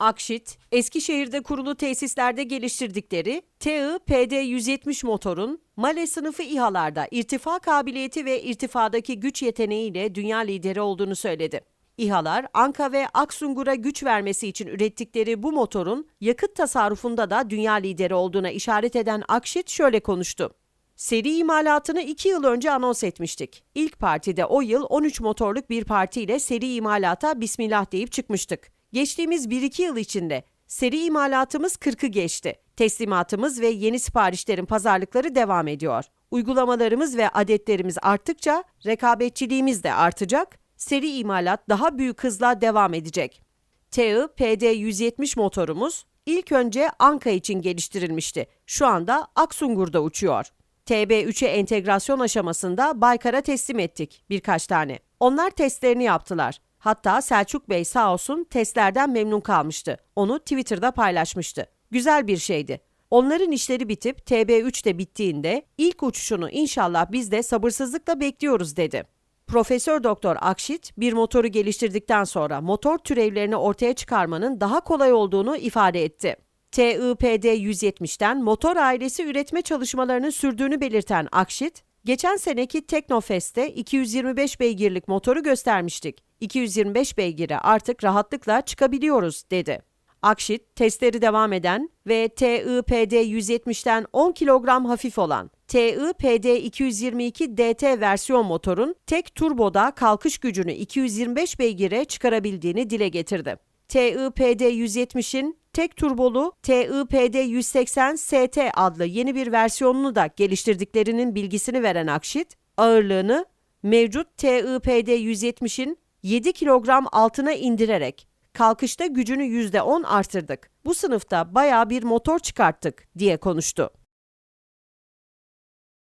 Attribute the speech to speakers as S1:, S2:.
S1: Akşit, Eskişehir'de kurulu tesislerde geliştirdikleri TI PD-170 motorun Male sınıfı İHA'larda irtifa kabiliyeti ve irtifadaki güç yeteneğiyle dünya lideri olduğunu söyledi. İHA'lar Anka ve Aksungur'a güç vermesi için ürettikleri bu motorun yakıt tasarrufunda da dünya lideri olduğuna işaret eden Akşit şöyle konuştu. Seri imalatını 2 yıl önce anons etmiştik. İlk partide o yıl 13 motorluk bir partiyle seri imalata bismillah deyip çıkmıştık. Geçtiğimiz 1-2 yıl içinde seri imalatımız 40'ı geçti. Teslimatımız ve yeni siparişlerin pazarlıkları devam ediyor. Uygulamalarımız ve adetlerimiz arttıkça rekabetçiliğimiz de artacak, seri imalat daha büyük hızla devam edecek. TI PD-170 motorumuz ilk önce Anka için geliştirilmişti. Şu anda Aksungur'da uçuyor. TB3'e entegrasyon aşamasında Baykar'a teslim ettik birkaç tane. Onlar testlerini yaptılar. Hatta Selçuk Bey sağ olsun testlerden memnun kalmıştı. Onu Twitter'da paylaşmıştı. Güzel bir şeydi. Onların işleri bitip TB3 de bittiğinde ilk uçuşunu inşallah biz de sabırsızlıkla bekliyoruz dedi. Profesör Doktor Akşit bir motoru geliştirdikten sonra motor türevlerini ortaya çıkarmanın daha kolay olduğunu ifade etti. TIPD 170'ten motor ailesi üretme çalışmalarının sürdüğünü belirten Akşit, geçen seneki Teknofest'te 225 beygirlik motoru göstermiştik. 225 beygire artık rahatlıkla çıkabiliyoruz dedi. Akşit, testleri devam eden ve TIPD 170'ten 10 kilogram hafif olan TIPD 222 DT versiyon motorun tek turboda kalkış gücünü 225 beygire çıkarabildiğini dile getirdi. TIPD 170'in tek turbolu TIPD 180 ST adlı yeni bir versiyonunu da geliştirdiklerinin bilgisini veren Akşit, ağırlığını mevcut TIPD 170'in 7 kilogram altına indirerek kalkışta gücünü %10 artırdık. Bu sınıfta bayağı bir motor çıkarttık diye konuştu.